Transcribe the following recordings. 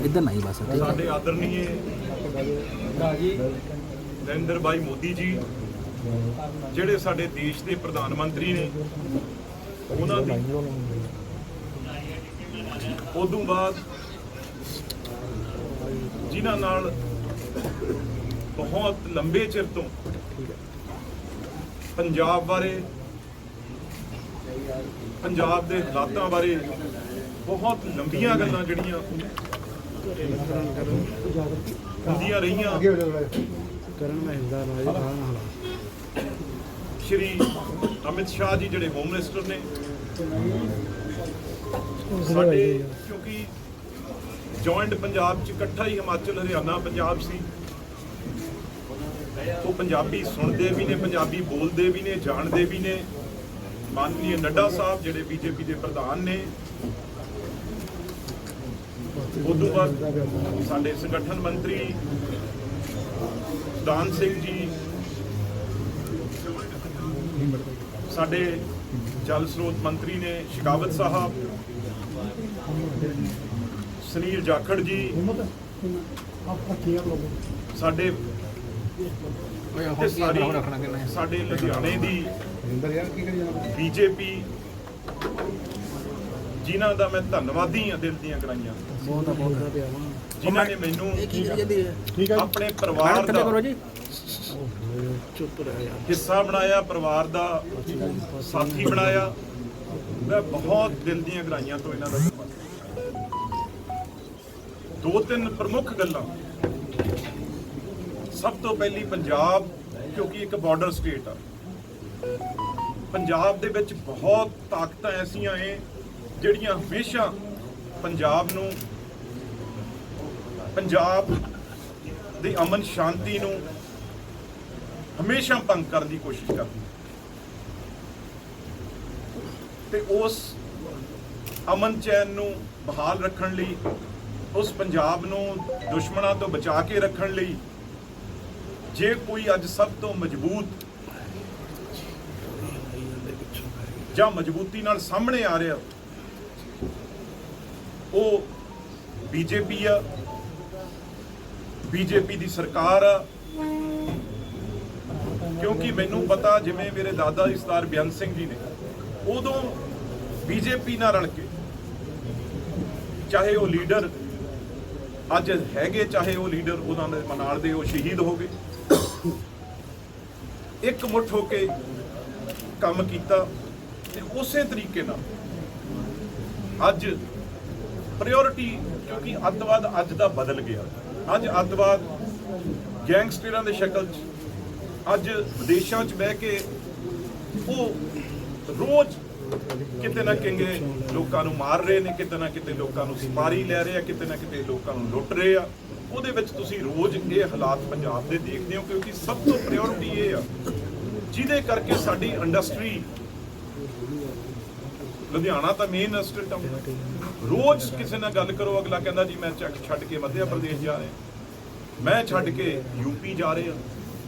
ਇੱਧਰ ਨਹੀਂ ਬਸ ਠੀਕ ਹੈ। ਸਾਡੇ ਆਦਰਨੀਏ ਨਰਿੰਦਰ ਭਾਈ ਮੋਦੀ ਜੀ ਜਿਹੜੇ ਸਾਡੇ ਦੇਸ਼ ਦੇ ਪ੍ਰਧਾਨ ਮੰਤਰੀ ਨੇ ਉਹਨਾਂ ਦੀ ਉਦੋਂ ਬਾਅਦ ਜਿਨ੍ਹਾਂ ਨਾਲ ਬਹੁਤ ਲੰਬੇ ਚਿਰ ਤੋਂ ਪੰਜਾਬ ਬਾਰੇ ਪੰਜਾਬ ਦੇ ਹਾਲਾਤਾਂ ਬਾਰੇ ਬਹੁਤ ਲੰਬੀਆਂ ਗੱਲਾਂ ਜਿਹੜੀਆਂ ਹੁੰਦੀਆਂ ਰਹੀਆਂ। ਕਰਨ ਮਹਿੰਦਾ ਰਾਜ ਖਾਨ ਹਾਲਾ ਸ਼੍ਰੀ ਅਮਿਤ ਸ਼ਾਹ ਜੀ ਜਿਹੜੇ ਹੋਮ ਮਿਨਿਸਟਰ ਨੇ ਸਾਡੇ ਕਿਉਂਕਿ ਜੁਆਇੰਟ ਪੰਜਾਬ ਚ ਇਕੱਠਾ ਹੀ ਹਿਮਾਚਲ ਹਰਿਆਣਾ ਪੰਜਾਬ ਸੀ। ਉਹ ਪੰਜਾਬੀ ਸੁਣਦੇ ਵੀ ਨੇ ਪੰਜਾਬੀ ਬੋਲਦੇ ਵੀ ਨੇ ਜਾਣਦੇ ਵੀ ਨੇ। ਮਾਨਨੀय ਨੱਡਾ ਸਾਹਿਬ ਜਿਹੜੇ ਬੀਜੇਪੀ ਦੇ ਪ੍ਰਧਾਨ ਨੇ ਉਦੋਂ ਬਾਅਦ ਸਾਡੇ ਸੰਗਠਨ ਮੰਤਰੀ ਦਾਨ ਸਿੰਘ ਜੀ ਸਾਡੇ ਜਲ ਸਰੋਤ ਮੰਤਰੀ ਨੇ ਸ਼ਿਕਾਵਤ ਸਾਹਿਬ ਸੁਨੀਲ ਜਾਖੜ ਜੀ ਸਾਡੇ ਸਾਡੇ ਲੁਧਿਆਣੇ ਦੀ ਬੀਜੇਪੀ ਜਿਨ੍ਹਾਂ ਦਾ ਮੈਂ ਧੰਨਵਾਦੀ ਹਾਂ ਦਿਲ ਦੀਆਂ ਗਰਾਈਆਂ। ਬਹੁਤ ਬਹੁਤ ਜਿਨ੍ਹਾਂ ਨੇ ਮੈਨੂੰ ਠੀਕ ਹੈ ਆਪਣੇ ਪਰਿਵਾਰ ਦਾ ਜੀ। ਚੁੱਪ ਰਹਿ ਯਾਰ। ਹਿੱਸਾ ਬਣਾਇਆ ਪਰਿਵਾਰ ਦਾ ਸਾਥੀ ਬਣਾਇਆ। ਮੈਂ ਬਹੁਤ ਦਿਲ ਦੀਆਂ ਗਰਾਈਆਂ ਤੋਂ ਇਹਨਾਂ ਦਾ ਧੰਨਵਾਦ ਦੋ ਤਿੰਨ ਪ੍ਰਮੁੱਖ ਗੱਲਾਂ। ਸਭ ਤੋਂ ਪਹਿਲੀ ਪੰਜਾਬ ਕਿਉਂਕਿ ਇੱਕ ਬਾਰਡਰ ਸਟੇਟ ਆ। ਪੰਜਾਬ ਦੇ ਵਿੱਚ ਬਹੁਤ ਤਾਕਤਾਂ ਐਸੀਆਂ ਏ ਜਿਹੜੀਆਂ ਹਮੇਸ਼ਾ ਪੰਜਾਬ ਨੂੰ, ਪੰਜਾਬ ਦੀ ਅਮਨ ਸ਼ਾਂਤੀ ਨੂੰ ਹਮੇਸ਼ਾ ਭੰਗ ਕਰਨ ਦੀ ਕੋਸ਼ਿਸ਼ ਕਰਦੀ ਤੇ ਉਸ ਅਮਨ ਚੈਨ ਨੂੰ ਬਹਾਲ ਰੱਖਣ ਲਈ, ਉਸ ਪੰਜਾਬ ਨੂੰ ਦੁਸ਼ਮਣਾਂ ਤੋਂ ਬਚਾ ਕੇ ਰੱਖਣ ਲਈ ਜੇ ਕੋਈ ਅੱਜ ਸਭ ਤੋਂ ਮਜ਼ਬੂਤ ਜਾਂ ਮਜ਼ਬੂਤੀ ਨਾਲ ਸਾਹਮਣੇ ਆ ਰਿਹਾ ਉਹ ਬੀਜੇਪੀ ਆ, ਬੀਜੇਪੀ ਦੀ ਸਰਕਾਰ ਆ। ਕਿਉਂਕਿ ਮੈਨੂੰ ਪਤਾ, ਜਿਵੇਂ ਮੇਰੇ ਦਾਦਾ ਜੀ ਸਰਦਾਰ ਬਿਆਨ ਸਿੰਘ ਜੀ ਨੇ, ਉਦੋਂ ਬੀਜੇਪੀ ਨਾਲ ਰਲ ਕੇ, ਚਾਹੇ ਉਹ ਲੀਡਰ ਅੱਜ ਹੈਗੇ, ਚਾਹੇ ਉਹ ਲੀਡਰ ਉਹਨਾਂ ਦੇ ਨਾਲ ਦੇ ਉਹ ਸ਼ਹੀਦ ਹੋ ਗਏ। ਇੱਕ ਮੁੱਠ ਹੋ ਕੇ ਕੰਮ ਕੀਤਾ ਤੇ ਉਸੇ ਤਰੀਕੇ ਨਾਲ ਅੱਜ ਪ੍ਰਾਇੋਰਟੀ, ਕਿਉਂਕਿ ਅੱਤਵਾਦ ਅੱਜ ਦਾ ਬਦਲ ਗਿਆ। ਅੱਜ ਅੱਤਵਾਦ ਗੈਂਗਸਟਰਾਂ ਦੇ ਸ਼ਕਲ 'ਚ, ਅੱਜ ਵਿਦੇਸ਼ਾਂ 'ਚ ਬਹਿ ਕੇ ਉਹ ਰੋਜ਼ ਕਿਤੇ ਨਾ ਕਿਤੇ ਲੋਕਾਂ ਨੂੰ ਮਾਰ ਰਹੇ ਨੇ, ਕਿਤੇ ਨਾ ਕਿਤੇ ਲੋਕਾਂ ਨੂੰ ਸਿਪਾਰੀ ਲੈ ਰਹੇ ਆ, ਕਿਤੇ ਨਾ ਕਿਤੇ ਲੋਕਾਂ ਨੂੰ ਲੁੱਟ ਰਹੇ ਆ। ਉਹਦੇ ਵਿੱਚ ਤੁਸੀਂ ਰੋਜ਼ ਇਹ ਹਾਲਾਤ ਪੰਜਾਬ ਦੇ ਦੇਖਦੇ ਹੋ, ਕਿਉਂਕਿ ਸਭ ਤੋਂ ਪ੍ਰਾਇੋਰਟੀ ਇਹ ਆ, ਜਿਹਦੇ ਕਰਕੇ ਸਾਡੀ ਇੰਡਸਟਰੀ, ਲੁਧਿਆਣਾ ਤਾਂ ਮੇਨ ਇੰਡਸਟਰੀ ਟਾਊਨ ਰੋਜ਼ ਕਿਸੇ ਨਾਲ ਗੱਲ ਕਰੋ, ਅਗਲਾ ਕਹਿੰਦਾ ਜੀ ਮੈਂ ਚੱਕ ਛੱਡ ਕੇ ਮੱਧ ਪ੍ਰਦੇਸ਼ ਜਾ ਰਿਹਾ। ਮੈਂ ਛੱਡ ਕੇ ਯੂਪੀ ਜਾ ਰਿਹਾ।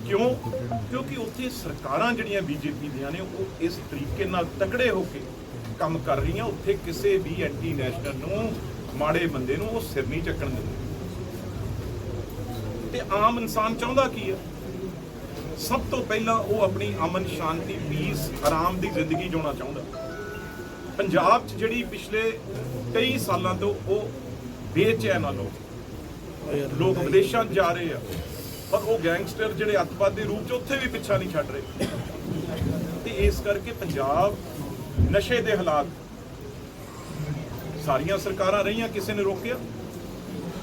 ਕਿਉਂ? ਕਿਉਂਕਿ ਉੱਥੇ ਸਰਕਾਰਾਂ ਜਿਹੜੀਆਂ ਬੀਜੇਪੀ ਦੀਆਂ ਨੇ, ਉਹ ਇਸ ਤਰੀਕੇ ਨਾਲ ਤਕੜੇ ਹੋ ਕੇ ਕੰਮ ਕਰ ਰਹੀਆਂ। ਉੱਥੇ ਕਿਸੇ ਵੀ ਐਂਟੀ ਨੈਸ਼ਨਲ ਨੂੰ, ਮਾੜੇ ਬੰਦੇ ਨੂੰ ਉਹ ਸਿਰ ਨਹੀਂ ਚੱਕਣ ਦਿੰਦੇ। ਤੇ ਆਮ ਇਨਸਾਨ ਚਾਹੁੰਦਾ ਕੀ ਹੈ ਸਭ ਤੋਂ ਪਹਿਲਾਂ ਉਹ ਆਪਣੀ ਅਮਨ ਸ਼ਾਂਤੀ ਪੀਸ ਆਰਾਮ ਦੀ ਜ਼ਿੰਦਗੀ ਜਿਉਣਾ ਚਾਹੁੰਦਾ। ਪੰਜਾਬ 'ਚ ਜਿਹੜੀ ਪਿਛਲੇ ਕਈ ਸਾਲਾਂ ਤੋਂ ਉਹ ਬੇਚੈਨ ਆ ਲੋਕ। ਲੋਕ ਵਿਦੇਸ਼ਾਂ 'ਚ ਜਾ ਰਹੇ ਆ। ਪਰ ਉਹ ਗੈਂਗਸਟਰ ਜਿਹੜੇ ਅੱਤਵਾਦ ਦੇ ਰੂਪ 'ਚ ਉੱਥੇ ਵੀ ਪਿੱਛਾ ਨਹੀਂ ਛੱਡ ਰਹੇ। ਤੇ ਇਸ ਕਰਕੇ ਪੰਜਾਬ ਨਸ਼ੇ ਦੇ ਹਾਲਾਤ ਸਾਰੀਆਂ ਸਰਕਾਰਾਂ ਰਹੀਆਂ, ਕਿਸੇ ਨੇ ਰੋਕਿਆ।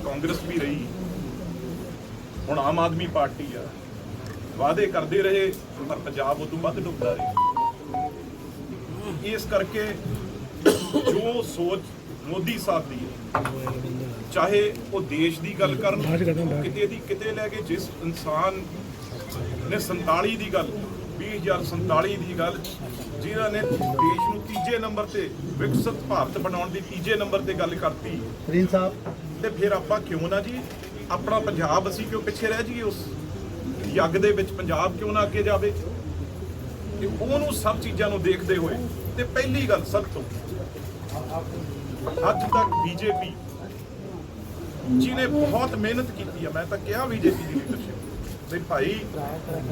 ਕਾਂਗਰਸ ਵੀ ਰਹੀ। ਹੁਣ ਆਮ ਆਦਮੀ ਪਾਰਟੀ ਆ। ਵਾਅਦੇ ਕਰਦੇ ਰਹੇ, ਪਰ ਪੰਜਾਬ ਉਦੋਂ ਵੱਧ ਡੁੱਬਦਾ ਰਿਹਾ। ਇਸ ਕਰਕੇ ਜੋ ਸੋਚ ਮੋਦੀ ਸਾਹਿਬ ਦੀ ਹੈ ਚਾਹੇ ਉਹ ਦੇਸ਼ ਦੀ ਗੱਲ ਕਰਨ ਕਿਤੇ ਦੀ ਕਿਤੇ ਲੈ ਕੇ ਜਿਸ ਇਨਸਾਨ ਨੇ 47 ਦੀ ਗੱਲ 20047 ਦੀ ਗੱਲ ਜਿਨ੍ਹਾਂ ਨੇ ਦੇਸ਼ ਨੂੰ ਤੀਜੇ ਨੰਬਰ ਤੇ ਵਿਕਸਿਤ ਭਾਰਤ ਬਣਾਉਣ ਦੀ ਤੀਜੇ ਨੰਬਰ ਤੇ ਗੱਲ ਕਰਤੀ। ਰੀਨ ਸਾਹਿਬ। ਤੇ ਫਿਰ ਆਪਾਂ ਕਿਉਂ ਨਾ ਜੀ ਆਪਣਾ ਪੰਜਾਬ ਅਸੀਂ ਕਿਉਂ ਪਿੱਛੇ ਰਹਿ ਜਾਈਏ ਉਸ ਯੱਗ ਦੇ ਵਿੱਚ? ਪੰਜਾਬ ਕਿਉਂ ਨਾ ਅੱਗੇ ਜਾਵੇ? ਤੇ ਉਹਨੂੰ ਸਭ ਚੀਜ਼ਾਂ ਨੂੰ ਦੇਖਦੇ ਹੋਏ ਤੇ ਪਹਿਲੀ ਗੱਲ ਸਭ ਤੋਂ ਅੱਜ ਤੱਕ ਬੀਜੇਪੀ ਜਿਹਨੇ ਬਹੁਤ ਮਿਹਨਤ ਕੀਤੀ ਆ। ਮੈਂ ਤਾਂ ਕਿਹਾ ਬੀਜੇਪੀ ਦੀ ਲੀਡਰਸ਼ਿਪ ਵੀ ਭਾਈ,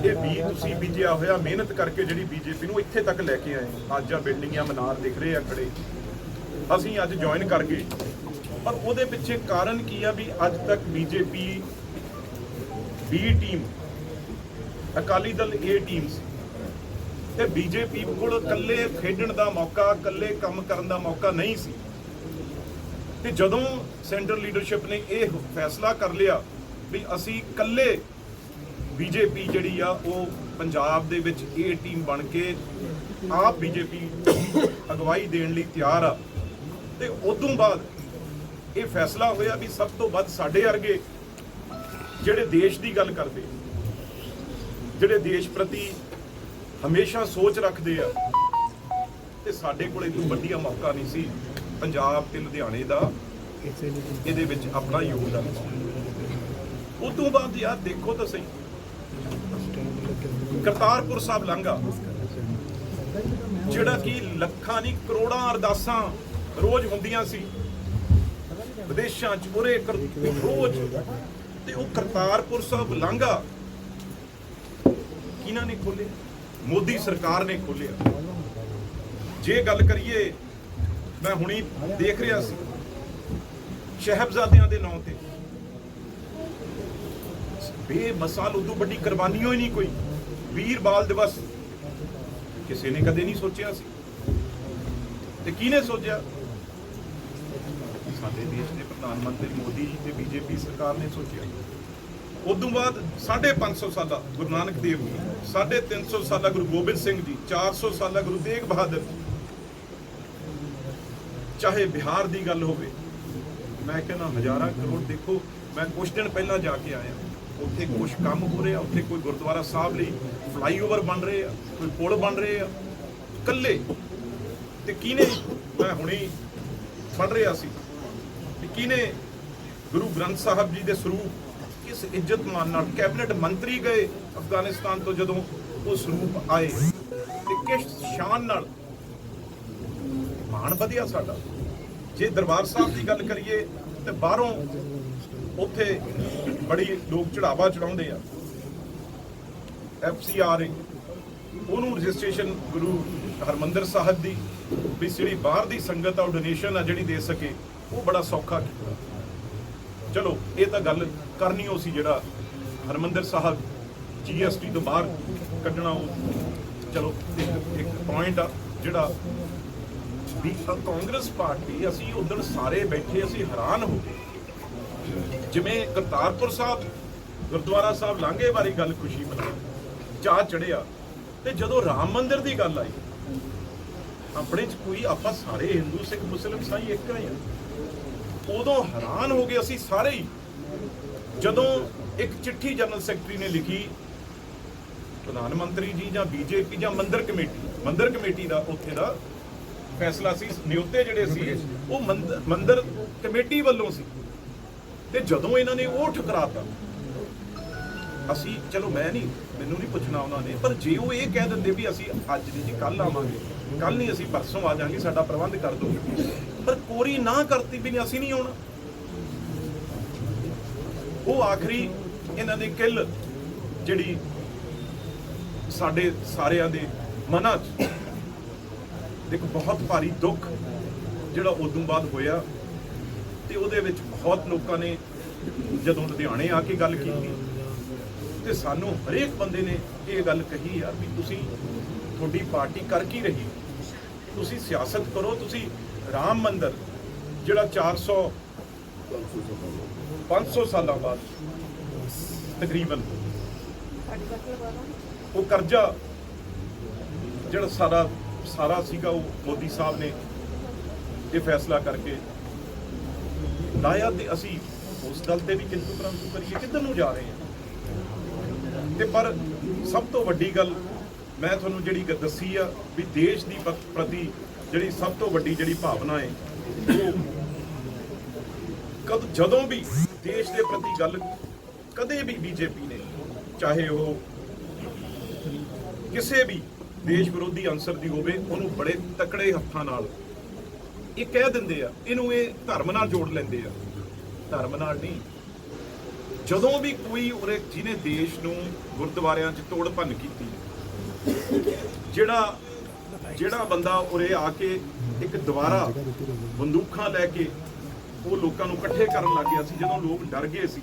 ਇਹ ਵੀ ਤੁਸੀਂ ਬੀਜਿਆ ਹੋਇਆ, ਮਿਹਨਤ ਕਰਕੇ ਜਿਹੜੀ ਬੀਜੇਪੀ ਨੂੰ ਇੱਥੇ ਤੱਕ ਲੈ ਕੇ ਆਏ। ਅੱਜ ਆ ਬਿਲਡਿੰਗਾਂ ਮਨਾਰ ਦਿਖ ਰਹੇ ਆ ਖੜੇ। ਅਸੀਂ ਅੱਜ ਜੁਆਇਨ ਕਰ ਗਏ ਪਰ ਉਹਦੇ ਪਿੱਛੇ ਕਾਰਨ ਕੀ ਆ ਵੀ ਅੱਜ ਤੱਕ BJP B team Akali Dal A team ਸੀ ਤੇ ਬੀਜੇਪੀ ਕੋਲ ਇਕੱਲੇ ਖੇਡਣ ਦਾ ਮੌਕਾ, ਇਕੱਲੇ ਕੰਮ ਕਰਨ ਦਾ ਮੌਕਾ ਨਹੀਂ ਸੀ। ਤੇ ਜਦੋਂ ਸੈਂਟਰ ਲੀਡਰਸ਼ਿਪ ਨੇ ਇਹ ਫੈਸਲਾ ਕਰ ਲਿਆ ਵੀ ਅਸੀਂ ਇਕੱਲੇ ਬੀਜੇਪੀ ਜਿਹੜੀ ਆ, ਉਹ ਪੰਜਾਬ ਦੇ ਵਿੱਚ ਇਹ ਟੀਮ ਬਣ ਕੇ ਆਪ ਬੀਜੇਪੀ ਅਗਵਾਈ ਦੇਣ ਲਈ ਤਿਆਰ ਆ। ਤੇ ਉਦੋਂ ਬਾਅਦ ਇਹ ਫੈਸਲਾ ਹੋਇਆ ਵੀ ਸਭ ਤੋਂ ਵੱਧ ਸਾਡੇ ਵਰਗੇ ਜਿਹੜੇ ਦੇਸ਼ ਦੀ ਗੱਲ ਕਰਦੇ, ਜਿਹੜੇ ਦੇਸ਼ ਪ੍ਰਤੀ ਹਮੇਸ਼ਾ ਸੋਚ ਰੱਖਦੇ ਆ। ਤੇ ਸਾਡੇ ਕੋਲ ਇਹ ਤੋਂ ਵੱਡੀਆ ਮੌਕਾ ਨਹੀਂ ਸੀ ਪੰਜਾਬ ਤੇ ਲੁਧਿਆਣੇ ਦਾ, ਇਹਦੇ ਵਿੱਚ ਆਪਣਾ ਯੋਗਦਾਨ ਪਾਉਣਾ। ਉਹ ਤੋਂ ਬਾਅਦ ਯਾਰ ਦੇਖੋ ਤਾਂ ਸਹੀ। ਕਰਤਾਰਪੁਰ ਸਾਹਿਬ ਲਾਂਘਾ ਜਿਹੜਾ ਕਿ ਲੱਖਾਂ ਨਹੀਂ, ਕਰੋੜਾਂ ਅਰਦਾਸਾਂ ਰੋਜ਼ ਹੁੰਦੀਆਂ ਸੀ। ਵਿਦੇਸ਼ਾਂ ਚ ਉਰੇ ਰੋਜ਼। ਤੇ ਉਹ ਕਰਤਾਰਪੁਰ ਸਾਹਿਬ ਲਾਂਘਾ ਕਿਹਨਾਂ ਨੇ ਖੋਲਿਆ ਮੋਦੀ ਸਰਕਾਰ ਨੇ ਖੋਲਿਆ ਜੇ ਗੱਲ ਕਰੀਏ, ਮੈਂ ਹੁਣੀ ਦੇਖ ਰਿਹਾ ਸੀ, ਸ਼ਹਿਬਜ਼ਾਦਿਆਂ ਦੇ ਨਾਂ ਤੇ। ਬੇਮਸਾਲ ਉਦੋਂ ਵੱਡੀ ਕੁਰਬਾਨੀ ਹੋਈ ਨਹੀਂ ਕੋਈ। ਵੀਰ ਬਾਲ ਦਿਵਸ। ਕਿਸੇ ਨੇ ਕਦੇ ਨਹੀਂ ਸੋਚਿਆ ਸੀ। ਤੇ ਕਿਹਨੇ ਸੋਚਿਆ? ਸਾਡੇ ਦੇਸ਼ ਦੇ ਪ੍ਰਧਾਨ ਮੰਤਰੀ ਮੋਦੀ ਜੀ ਤੇ ਬੀਜੇਪੀ ਸਰਕਾਰ ਨੇ ਸੋਚਿਆ। ਉਦੋਂ ਬਾਅਦ 550 ਸਾਲਾ ਗੁਰੂ ਨਾਨਕ ਦੇਵ ਜੀ 350 ਸਾਲਾ ਗੁਰੂ ਗੋਬਿੰਦ ਸਿੰਘ ਜੀ 400 ਸਾਲਾ ਗੁਰੂ ਤੇਗ ਬਹਾਦਰ ਜੀ। ਚਾਹੇ ਬਿਹਾਰ ਦੀ ਗੱਲ ਹੋਵੇ, ਮੈਂ ਕਹਿੰਦਾ ਹਜ਼ਾਰਾਂ ਕਰੋੜ ਦੇਖੋ, ਮੈਂ ਕੁਝ ਦਿਨ ਪਹਿਲਾਂ ਜਾ ਕੇ ਆਇਆ। ਉੱਥੇ ਕੁਝ ਕੰਮ ਹੋ ਰਿਹਾ, ਉੱਥੇ ਕੋਈ ਗੁਰਦੁਆਰਾ ਸਾਹਿਬ ਲਈ ਫਲਾਈਓਵਰ ਬਣ ਰਹੇ ਆ, ਕੋਈ ਪੁਲ ਬਣ ਰਹੇ ਆ। ਇਕੱਲੇ। ਤੇ ਕਿਹਨੇ ਮੈਂ ਹੁਣੇ ਪੜ ਰਿਹਾ ਸੀ। ਕਿ ਕਿਹਨੇ ਗੁਰੂ ਗ੍ਰੰਥ ਸਾਹਿਬ ਜੀ ਦੇ ਸਰੂਪ ਕਿਸ ਇੱਜ਼ਤ ਮਾਨ ਨਾਲ ਕੈਬਨਿਟ ਮੰਤਰੀ ਗਏ ਅਫਗਾਨਿਸਤਾਨ ਤੋਂ ਜਦੋਂ ਉਹ ਸਰੂਪ ਆਏ? ਤੇ ਕਿਸ ਸ਼ਾਨ ਨਾਲ? ਮਾਣ ਵਧਿਆ ਸਾਡਾ। ਜੇ ਦਰਬਾਰ ਸਾਹਿਬ ਦੀ ਗੱਲ ਕਰੀਏ, ਤੇ ਬਾਹਰੋਂ ਉੱਥੇ ਬੜੀ ਲੋਕ ਚੜਾਵਾ ਚੜਾਉਂਦੇ ਆ। ਐਫਸੀਆਰ ਉਹਨੂੰ ਰਜਿਸਟ੍ਰੇਸ਼ਨ ਗੁਰੂ ਹਰਮੰਦਰ ਸਾਹਿਬ ਦੀ, ਵੀ ਜਿਹੜੀ ਬਾਹਰ ਦੀ ਸੰਗਤ ਆ, ਉਹ ਡੋਨੇਸ਼ਨ ਆ ਜਿਹੜੀ ਦੇ ਸਕੇ, ਉਹ ਬੜਾ ਸੌਖਾ ਕੀਤਾ। ਚਲੋ, ਇਹ ਤਾਂ ਗੱਲ ਕਰਨੀ ਉਹ ਸੀ ਜਿਹੜਾ ਹਰਮੰਦਰ ਸਾਹਿਬ ਜੀਐਸਟੀ ਤੋਂ ਬਾਹਰ ਕੱਢਣਾ ਉਹ। ਚਲੋ, ਇੱਕ ਇੱਕ ਪੁਆਇੰਟ ਆ ਜਿਹੜਾ ਵੀ ਕਾਂਗਰਸ ਪਾਰਟੀ, ਅਸੀਂ ਉਦੋਂ ਸਾਰੇ ਬੈਠੇ, ਅਸੀਂ ਹੈਰਾਨ ਹੋ ਗਏ। ਜਿਵੇਂ ਕਰਤਾਰਪੁਰ ਸਾਹਿਬ, ਗੁਰਦੁਆਰਾ ਸਾਹਿਬ ਲਾਂਘੇ ਬਾਰੇ ਗੱਲ ਖੁਸ਼ੀ ਮਨਾਈ ਚਾਹ ਚੜਿਆ ਤੇ ਜਦੋਂ ਰਾਮ ਮੰਦਿਰ ਦੀ ਗੱਲ ਆਈ, ਆਪਣੇ ਚ ਕੋਈ, ਆਪਾਂ ਸਾਰੇ ਹਿੰਦੂ, ਸਿੱਖ, ਮੁਸਲਿਮ, ਸਾਈ ਇੱਕ ਹੀ ਆ। ਉਦੋਂ ਹੈਰਾਨ ਹੋ ਗਏ ਅਸੀਂ ਸਾਰੇ ਹੀ, ਜਦੋਂ ਇੱਕ ਚਿੱਠੀ ਜਨਰਲ ਸੈਕਟਰੀ ਨੇ ਲਿਖੀ, ਪ੍ਰਧਾਨ ਮੰਤਰੀ ਜੀ ਜਾਂ ਬੀਜੇਪੀ ਜਾਂ ਮੰਦਰ ਕਮੇਟੀ ਮੰਦਰ ਕਮੇਟੀ ਦਾ ਉੱਥੇ ਦਾ ਫੈਸਲਾ ਸੀ, ਨਿਯੁਕਤੇ ਜਿਹੜੇ ਸੀ, ਉਹ ਮੰਦ- ਮੰਦਰ ਕਮੇਟੀ ਵੱਲੋਂ ਸੀ। ਤੇ ਜਦੋਂ ਇਹਨਾਂ ਨੇ ਉਹ ਠੁਕਰਾਤਾ ਅਸੀਂ, ਚਲੋ ਮੈਂ ਨਹੀਂ, ਮੈਨੂੰ ਨਹੀਂ ਪੁੱਛਣਾ ਉਹਨਾਂ ਨੇ, ਪਰ ਜੇ ਉਹ ਇਹ ਕਹਿ ਦਿੰਦੇ ਵੀ ਅਸੀਂ ਅੱਜ ਨਹੀਂ ਜੀ ਕੱਲ ਆਵਾਂਗੇ ਕੱਲ ਨਹੀਂ ਅਸੀਂ, ਪਰਸੋਂ ਆ ਜਾਾਂਗੇ, ਸਾਡਾ ਪ੍ਰਬੰਧ ਕਰ ਦੋ ਪਰ ਕੋਰੀ ਨਾ ਕਰਤੀ ਵੀ ਅਸੀਂ ਨਹੀਂ ਆਉਣਾ। ਉਹ ਆਖਰੀ ਇਹਨਾਂ ਦੇ ਕਿੱਲ ਜਿਹੜੀ ਸਾਡੇ ਸਾਰਿਆਂ ਦੇ ਮਨਾਂ 'ਚ ਇੱਕ ਬਹੁਤ ਭਾਰੀ ਦੁੱਖ ਜਿਹੜਾ ਉਦੋਂ ਬਾਅਦ ਹੋਇਆ ਤੇ ਉਹਦੇ ਵਿੱਚ ਬਹੁਤ ਲੋਕਾਂ ਨੇ ਜਦੋਂ ਲੁਧਿਆਣੇ ਆ ਕੇ ਗੱਲ ਕੀਤੀ ਤੇ ਸਾਨੂੰ ਹਰੇਕ ਬੰਦੇ ਨੇ ਇਹ ਗੱਲ ਕਹੀ ਯਾਰ ਵੀ ਤੁਸੀਂ ਤੁਹਾਡੀ ਪਾਰਟੀ ਕਰ ਕੀ ਰਹੀ ਤੁਸੀਂ ਸਿਆਸਤ ਕਰੋ, ਤੁਸੀਂ ਰਾਮ ਮੰਦਰ, ਜਿਹੜਾ 400 500 ਸਾਲਾਂ ਬਾਅਦ ਤਕਰੀਬਨ ਉਹ ਕਰਜ਼ਾ ਜਿਹੜਾ ਸਾਰਾ ਸਾਰਾ ਸੀਗਾ, ਉਹ ਮੋਦੀ ਸਾਹਿਬ ਨੇ ਇਹ ਫੈਸਲਾ ਕਰਕੇ ਲਾਇਆ ਤੇ ਅਸੀਂ ਉਸ ਦਲ ਤੇ ਵੀ ਕਿੰਤੂ ਪਰੰਤੂ ਕਰੀਏ, ਕਿੱਧਰ ਨੂੰ ਜਾ ਰਹੇ ਹਾਂ? ਤੇ ਪਰ ਸਭ ਤੋਂ ਵੱਡੀ ਗੱਲ ਮੈਂ ਤੁਹਾਨੂੰ ਜਿਹੜੀ ਦੱਸੀ ਆ ਵੀ ਦੇਸ਼ ਦੀ ਪ- ਪ੍ਰਤੀ ਜਿਹੜੀ ਸਭ ਤੋਂ ਵੱਡੀ ਜਿਹੜੀ ਭਾਵਨਾ ਹੈ ਉਹ ਕਦ, ਜਦੋਂ ਵੀ ਦੇਸ਼ ਦੇ ਪ੍ਰਤੀ ਗੱਲ ਕਦੇ ਵੀ ਬੀਜੇਪੀ ਨੇ, ਚਾਹੇ ਉਹ ਕਿਸੇ ਵੀ ਦੇਸ਼ ਵਿਰੋਧੀ ਅੰਸਰ ਦੀ ਹੋਵੇ, ਉਹਨੂੰ ਬੜੇ ਤਕੜੇ ਹੱਥਾਂ ਨਾਲ ਇਹ ਕਹਿ ਦਿੰਦੇ ਆ, ਇਹਨੂੰ ਇਹ ਧਰਮ ਨਾਲ ਜੋੜ ਲੈਂਦੇ ਆ। ਧਰਮ ਨਾਲ ਨਹੀਂ ਜਦੋਂ ਵੀ ਕੋਈ ਉਰੇ ਜਿਹਨੇ ਦੇਸ਼ ਨੂੰ ਗੁਰਦੁਆਰਿਆਂ 'ਚ ਤੋੜ ਭੰਨ ਕੀਤੀ, ਜਿਹੜਾ ਜਿਹੜਾ ਬੰਦਾ ਉਰੇ ਆ ਕੇ ਇੱਕ ਦੁਬਾਰਾ ਬੰਦੂਕਾਂ ਲੈ ਕੇ ਉਹ ਲੋਕਾਂ ਨੂੰ ਇਕੱਠੇ ਕਰਨ ਲੱਗ ਗਿਆ ਸੀ, ਜਦੋਂ ਲੋਕ ਡਰ ਗਏ ਸੀ,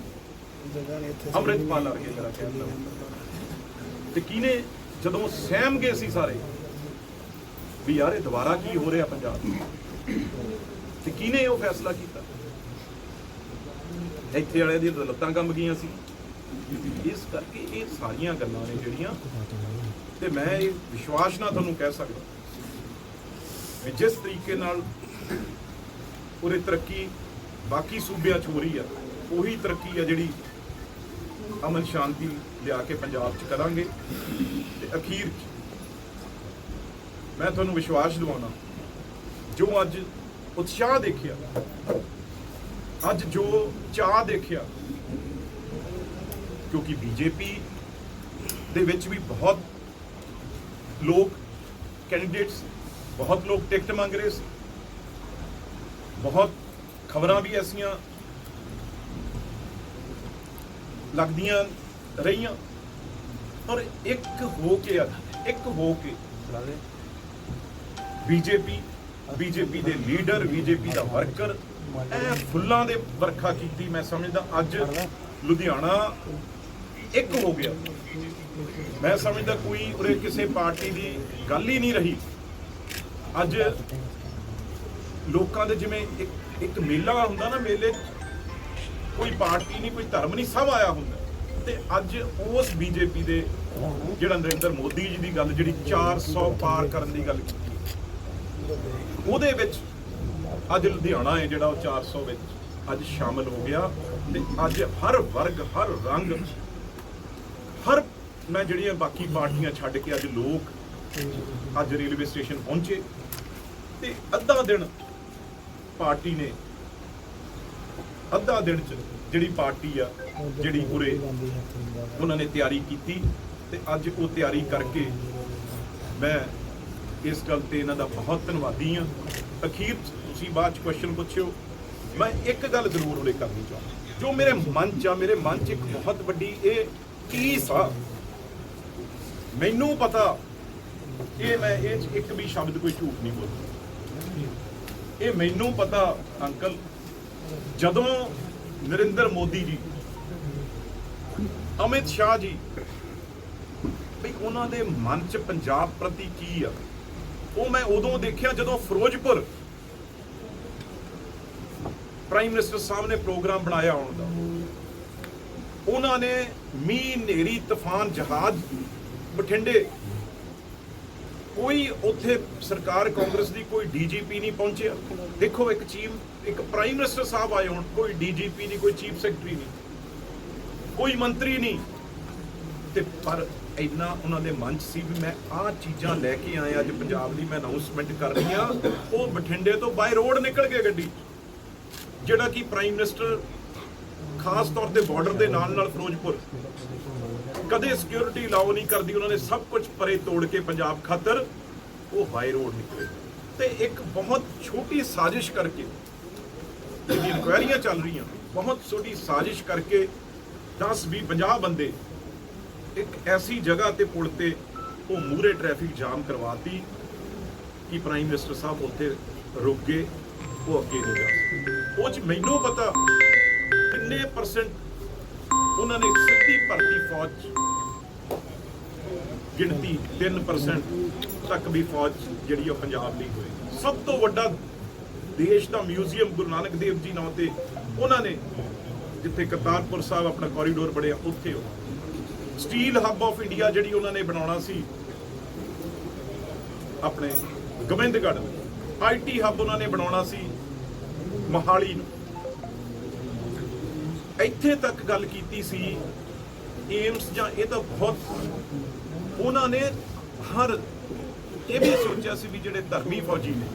ਅੰਮ੍ਰਿਤਪਾਲ ਵਰਗੇ ਜਰਾ ਕਹਿੰਦਾ ਤੇ ਕਿਹਨੇ ਜਦੋਂ ਸਹਿਮ ਗਏ ਸੀ ਸਾਰੇ ਵੀ ਯਾਰ ਇਹ ਦੁਬਾਰਾ ਕੀ ਹੋ ਰਿਹਾ ਪੰਜਾਬ 'ਚ? ਤੇ ਕਿਹਨੇ ਉਹ ਫੈਸਲਾ ਕੀਤਾ ਇੱਥੇ ਵਾਲੇ ਦੀ ਲੱਤਾਂ ਕੰਮ ਗਈਆਂ ਸੀ। ਇਸ ਕਰਕੇ ਇਹ ਸਾਰੀਆਂ ਗੱਲਾਂ ਨੇ ਜਿਹੜੀਆਂ ਤੇ ਮੈਂ ਇਹ ਵਿਸ਼ਵਾਸ ਨਾਲ ਤੁਹਾਨੂੰ ਕਹਿ ਸਕਦਾ ਵੀ ਜਿਸ ਤਰੀਕੇ ਨਾਲ ਉਰੇ ਤਰੱਕੀ ਬਾਕੀ ਸੂਬਿਆਂ 'ਚ ਹੋ ਰਹੀ ਆ, ਉਹੀ ਤਰੱਕੀ ਆ ਜਿਹੜੀ ਅਮਨ ਸ਼ਾਂਤੀ ਲਿਆ ਕੇ ਪੰਜਾਬ 'ਚ ਕਰਾਂਗੇ ਤੇ ਅਖੀਰ 'ਚ ਮੈਂ ਤੁਹਾਨੂੰ ਵਿਸ਼ਵਾਸ ਦਿਵਾਉਣਾ ਜੋ ਅੱਜ ਉਤਸ਼ਾਹ ਦੇਖਿਆ ਅੱਜ ਜੋ ਚਾਹ ਦੇਖਿਆ ਕਿਉਂਕਿ ਬੀਜੇਪੀ ਦੇ ਵਿੱਚ ਵੀ ਬਹੁਤ ਲੋਕ ਕੈਂਡੀਡੇਟਸ ਬਹੁਤ ਲੋਕ ਟਿਕਟ ਮੰਗ ਰਹੇ ਸੀ। ਬਹੁਤ ਖਬਰਾਂ ਵੀ ਐਸੀਆਂ ਲੱਗਦੀਆਂ ਰਹੀਆਂ। ਪਰ ਇੱਕ ਹੋ ਕੇ ਇੱਕ ਹੋ ਕੇ ਬੀਜੇਪੀ ਬੀਜੇਪੀ ਦੇ ਲੀਡਰ ਬੀਜੇਪੀ ਦਾ ਵਰਕਰ ਐ ਫੁੱਲਾਂ ਦੇ ਵਰਖਾ ਕੀਤੀ ਮੈਂ ਸਮਝਦਾ ਅੱਜ ਲੁਧਿਆਣਾ ਇੱਕ ਹੋ ਗਿਆ। ਮੈਂ ਸਮਝਦਾ ਕੋਈ ਉਰੇ ਕਿਸੇ ਪਾਰਟੀ ਦੀ ਗੱਲ ਹੀ ਨਹੀਂ ਰਹੀ। ਅੱਜ ਲੋਕਾਂ ਦੇ ਜਿਵੇਂ ਇੱਕ ਇੱਕ ਮੇਲਾ ਹੁੰਦਾ ਨਾ ਮੇਲੇ ਕੋਈ ਪਾਰਟੀ ਨਹੀਂ, ਕੋਈ ਧਰਮ ਨਹੀਂ, ਸਭ ਆਇਆ ਹੁੰਦਾ। ਤੇ ਅੱਜ ਉਸ ਬੀਜੇਪੀ ਦੇ ਜਿਹੜਾ ਨਰਿੰਦਰ ਮੋਦੀ ਜੀ ਦੀ ਗੱਲ, ਜਿਹੜੀ 400 ਪਾਰ ਕਰਨ ਦੀ ਗੱਲ ਕੀਤੀ। ਉਹਦੇ ਵਿੱਚ ਅੱਜ ਲੁਧਿਆਣਾ ਹੈ ਜਿਹੜਾ ਉਹ 400 ਵਿੱਚ ਅੱਜ ਸ਼ਾਮਲ ਹੋ ਗਿਆ ਤੇ ਅੱਜ ਹਰ ਵਰਗ, ਹਰ ਰੰਗ, ਹਰ ਮੈਂ ਜਿਹੜੀਆਂ ਬਾਕੀ ਪਾਰਟੀਆਂ ਛੱਡ ਕੇ ਅੱਜ ਲੋਕ ਅੱਜ ਰੇਲਵੇ ਸਟੇਸ਼ਨ ਪਹੁੰਚੇ ਤੇ ਅੱਧਾ ਦਿਨ ਪਾਰਟੀ ਨੇ, ਅੱਧਾ ਦਿਨ ਚ ਜਿਹੜੀ ਪਾਰਟੀ ਆ, ਜਿਹੜੀ ਉਰੇ ਉਹਨਾਂ ਨੇ ਤਿਆਰੀ ਕੀਤੀ ਤੇ ਅੱਜ ਉਹ ਤਿਆਰੀ ਕਰਕੇ ਮੈਂ ਇਸ ਗੱਲ ਤੇ ਇਹਨਾਂ ਦਾ ਬਹੁਤ ਧੰਨਵਾਦੀ ਹਾਂ। ਅਖੀਰ ਤੁਸੀਂ ਬਾਅਦ ਚ ਕੁਐਸਚਨ ਪੁੱਛਿਓ, ਮੈਂ ਇੱਕ ਗੱਲ ਜ਼ਰੂਰ ਉਰੇ ਕਰਨੀ ਚਾਹੁੰਦਾ। ਜੋ ਮੇਰੇ ਮਨ 'ਚ ਆ, ਮੇਰੇ ਮਨ 'ਚ ਇੱਕ ਬਹੁਤ ਵੱਡੀ ਇਹ ਕੀਸ ਆ। ਮੈਨੂੰ ਪਤਾ ਇਹ ਮੈਂ ਇਹ 'ਚ ਇੱਕ ਵੀ ਸ਼ਬਦ ਕੋਈ ਝੂਠ ਨਹੀਂ ਬੋਲਦਾ। ਇਹ ਮੈਨੂੰ ਪਤਾ, ਅੰਕਲ, ਜਦੋਂ ਨਰਿੰਦਰ ਮੋਦੀ ਜੀ, ਅਮਿਤ ਸ਼ਾਹ ਜੀ, ਵੀ ਉਹਨਾਂ ਦੇ ਮਨ 'ਚ ਪੰਜਾਬ ਪ੍ਰਤੀ ਕੀ ਆ, ਉਹ ਮੈਂ ਉਦੋਂ ਦੇਖਿਆ ਜਦੋਂ ਫਿਰੋਜ਼ਪੁਰ ਪ੍ਰਾਈਮ ਮਿਨਿਸਟਰ ਸਾਹਿਬ ਨੇ ਪ੍ਰੋਗਰਾਮ ਬਣਾਇਆ ਹੋਣ ਦਾ। ਉਹਨਾਂ ਨੇ ਮੀਂਹ ਨੇਰੀ ਤੂਫਾਨ, ਜਹਾਜ਼, ਬਠਿੰਡੇ ਕੋਈ ਉੱਥੇ ਸਰਕਾਰ ਕਾਂਗਰਸ ਦੀ ਕੋਈ ਡੀਜੀਪੀ ਨਹੀਂ ਪਹੁੰਚਿਆ। ਦੇਖੋ ਇੱਕ ਚੀਫ, ਇੱਕ ਪ੍ਰਾਈਮ ਮਿਨਿਸਟਰ ਸਾਹਿਬ ਆਏ ਹੁਣ, ਕੋਈ ਡੀਜੀਪੀ ਨਹੀਂ, ਕੋਈ ਚੀਫ ਸੈਕਟਰੀ ਨਹੀਂ, ਕੋਈ ਮੰਤਰੀ ਨਹੀਂ। ਤੇ ਪਰ ਇੰਨਾ ਉਹਨਾਂ ਦੇ ਮਨ 'ਚ ਸੀ ਵੀ ਮੈਂ ਆਹ ਚੀਜ਼ਾਂ ਲੈ ਕੇ ਆਇਆ, ਅੱਜ ਪੰਜਾਬ ਦੀ ਮੈਂ ਅਨਾਉਂਸਮੈਂਟ ਕਰ ਰਹੀ ਆ ਉਹ ਬਠਿੰਡੇ ਤੋਂ ਬਾਈ ਰੋਡ ਨਿਕਲ ਕੇ ਗੱਡੀ। ਜਿਹੜਾ ਕਿ ਪ੍ਰਾਈਮ ਮਿਨਿਸਟਰ ਖਾਸ ਤੌਰ ਤੇ ਬਾਰਡਰ ਦੇ ਨਾਲ ਨਾਲ ਫਿਰੋਜ਼ਪੁਰ। ਕਦੇ ਸਿਕਿਉਰਿਟੀ ਲਾਓ ਨਹੀਂ ਕਰਦੀ, ਉਹਨਾਂ ਨੇ ਸਭ ਕੁਝ ਪਰੇ ਤੋੜ ਕੇ ਪੰਜਾਬ ਖਾਤਰ ਉਹ ਬਾਈ ਰੋਡ ਨਿਕਲੇ। ਤੇ ਇੱਕ ਬਹੁਤ ਛੋਟੀ ਸਾਜ਼ਿਸ਼ ਕਰਕੇ ਜਿਹਦੀ ਇਨਕੁਆਇਰੀਆਂ ਚੱਲ ਰਹੀਆਂ, ਬਹੁਤ ਛੋਟੀ ਸਾਜ਼ਿਸ਼ ਕਰਕੇ 10 20 50 ਬੰਦੇ ਇੱਕ ਐਸੀ ਜਗ੍ਹਾ ਤੇ ਪੁਲ ਤੇ ਉਹ ਮੂਰੇ ਟ੍ਰੈਫਿਕ ਜਾਮ ਕਰਵਾਤੀ ਕਿ ਪ੍ਰਾਈਮ ਮਿਨਿਸਟਰ ਸਾਹਿਬ ਉੱਥੇ ਰੁਕ ਗਏ, ਉਹ ਅੱਗੇ ਨਹੀਂ ਜਾ ਸਕੇ ਉਹ ਚ ਮੈਨੂੰ ਪਤਾ ਕਿੰਨੇ ਪਰਸੈਂਟ ਉਹਨਾਂ ਨੇ ਸਿੱਧੀ ਭਰਤੀ ਫੌਜ ਗਿਣਤੀ 3% ਤੱਕ ਵੀ ਫੌਜ ਜਿਹੜੀ ਉਹ ਪੰਜਾਬ ਦੀ ਹੋਈ। ਸਭ ਤੋਂ ਵੱਡਾ ਦੇਸ਼ ਦਾ ਮਿਊਜ਼ੀਅਮ ਗੁਰੂ ਨਾਨਕ ਦੇਵ ਜੀ ਨਾਂ ਤੇ ਉਹਨਾਂ ਨੇ ਜਿੱਥੇ ਕਰਤਾਰਪੁਰ ਸਾਹਿਬ ਆਪਣਾ ਕੋਰੀਡੋਰ ਬਣਿਆ, ਉੱਥੇ ਉਹ ਸਟੀਲ ਹੱਬ ਆਫ ਇੰਡੀਆ ਜਿਹੜੀ ਉਹਨਾਂ ਨੇ ਬਣਾਉਣਾ ਸੀ, ਆਪਣੇ ਗੋਬਿੰਦਗੜ੍ਹ ਆਈਟੀ ਹੱਬ ਉਹਨਾਂ ਨੇ ਬਣਾਉਣਾ ਸੀ ਮਹਾਲੀ ਨੂੰ। ਇੱਥੇ ਤੱਕ ਗੱਲ ਕੀਤੀ ਸੀ, ਏਮਸ ਜਾਂ ਇਹ ਤਾਂ ਬਹੁਤ ਉਹਨਾਂ ਨੇ ਹਰ ਇਹ ਵੀ ਸੋਚਿਆ ਸੀ ਵੀ ਜਿਹੜੇ ਧਰਮੀ ਫੌਜੀ ਨੇ,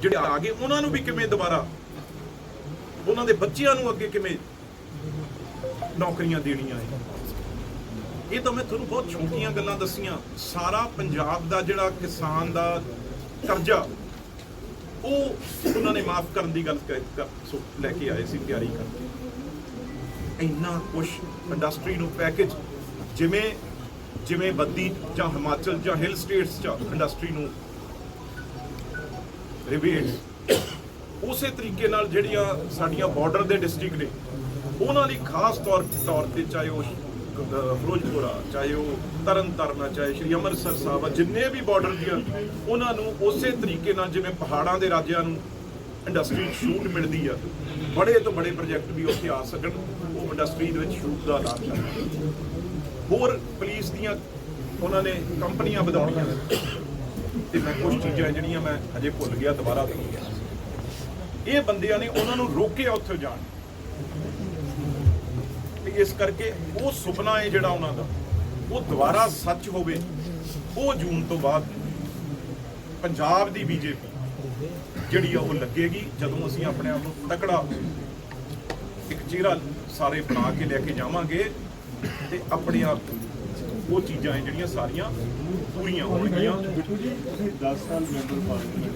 ਜਿਹੜੇ ਆ ਗਏ, ਉਹਨਾਂ ਨੂੰ ਵੀ ਕਿਵੇਂ ਦੁਬਾਰਾ, ਉਹਨਾਂ ਦੇ ਬੱਚਿਆਂ ਨੂੰ ਅੱਗੇ ਕਿਵੇਂ ਨੌਕਰੀਆਂ ਦੇਣੀਆਂ ਹੈ ਇਹ ਤਾਂ ਮੈਂ ਤੁਹਾਨੂੰ ਬਹੁਤ ਛੋਟੀਆਂ ਗੱਲਾਂ ਦੱਸੀਆਂ, ਸਾਰਾ ਪੰਜਾਬ ਦਾ ਜਿਹੜਾ ਕਿਸਾਨ ਦਾ ਕਰਜ਼ਾ ਉਹ ਉਹਨਾਂ ਨੇ ਮਾਫ ਕਰਨ ਦੀ ਗੱਲ ਕਰ- ਸੋ ਲੈ ਕੇ ਆਏ ਸੀ, ਤਿਆਰੀ ਕਰਕੇ। ਇੰਨਾ ਕੁਝ ਇੰਡਸਟਰੀ ਨੂੰ ਪੈਕੇਜ ਜਿਵੇਂ ਜਿਵੇਂ ਬੱਦੀ ਜਾਂ ਹਿਮਾਚਲ ਜਾਂ ਹਿਲ ਸਟੇਟਸ ਚ ਇੰਡਸਟਰੀ ਨੂੰ ਰਿਬੇਟ ਉਸੇ ਤਰੀਕੇ ਨਾਲ ਜਿਹੜੀਆਂ ਸਾਡੀਆਂ ਬਾਰਡਰ ਦੇ ਡਿਸਟ੍ਰਿਕਟ ਨੇ, ਉਹਨਾਂ ਲਈ ਖਾਸ ਤੌਰ ਤੌਰ ਤੇ ਚਾਹੇ ਉਹ ਫਿਰੋਜ਼ਪੁਰ ਆ ਚਾਹੇ ਉਹ ਤਰਨਤਾਰਨ ਆ ਚਾਹੇ ਸ਼੍ਰੀ ਅੰਮ੍ਰਿਤਸਰ ਸਾਹਿਬ ਆ ਜਿੰਨੇ ਵੀ ਬਾਰਡਰ ਦੀਆਂ, ਉਹਨਾਂ ਨੂੰ ਉਸੇ ਤਰੀਕੇ ਨਾਲ ਜਿਵੇਂ ਪਹਾੜਾਂ ਦੇ ਰਾਜਿਆਂ ਨੂੰ ਇੰਡਸਟਰੀ ਸ਼ੂਟ ਮਿਲਦੀ ਆ, ਬੜੇ ਤੋਂ ਬੜੇ ਪ੍ਰੋਜੈਕਟ ਵੀ ਉੱਥੇ ਆ ਸਕਣ, ਉਹ ਇੰਡਸਟਰੀ ਦੇ ਵਿੱਚ ਸ਼ੂਟ ਦਾ ਲਾਭ ਲੈਣ ਹੋਰ ਪੁਲਿਸ ਦੀਆਂ ਉਹਨਾਂ ਨੇ ਕੰਪਨੀਆਂ ਵਧਾਉਣੀਆਂ ਤੇ ਮੈਂ ਕੁਝ ਚੀਜ਼ਾਂ ਜਿਹੜੀਆਂ ਮੈਂ ਹਜੇ ਭੁੱਲ ਗਿਆ, ਦੁਬਾਰਾ ਦੱਸੂਗਾ ਇਹ ਬੰਦਿਆਂ ਨੇ ਉਹਨਾਂ ਨੂੰ ਰੋਕਿਆ ਉੱਥੇ ਜਾਣ। ਤੇ ਇਸ ਕਰਕੇ ਉਹ ਸੁਪਨਾ ਹੈ ਜਿਹੜਾ ਉਹਨਾਂ ਦਾ, ਉਹ ਦੁਬਾਰਾ ਸੱਚ ਹੋਵੇ, ਉਹ ਜੂਨ ਤੋਂ ਬਾਅਦ ਪੰਜਾਬ ਦੀ ਬੀਜੇਪੀ ਜਿਹੜੀ ਆ ਉਹ ਲੱਗੇਗੀ, ਜਦੋਂ ਅਸੀਂ ਆਪਣੇ ਆਪ ਨੂੰ ਤਕੜਾ ਇੱਕ ਚਿਹਰਾ ਸਾਰੇ ਬਣਾ ਕੇ ਲੈ ਕੇ ਜਾਵਾਂਗੇ ਤੇ ਆਪਣੇ ਆਪ ਉਹ ਚੀਜ਼ਾਂ ਹੈ ਜਿਹੜੀਆਂ ਸਾਰੀਆਂ ਪੂਰੀਆਂ ਹੋਣਗੀਆਂ। ਬਿੱਟੂ ਤੁਸੀਂ 10 ਸਾਲ ਮੈਂਬਰ ਪਾਰਲੀਮੈਂਟ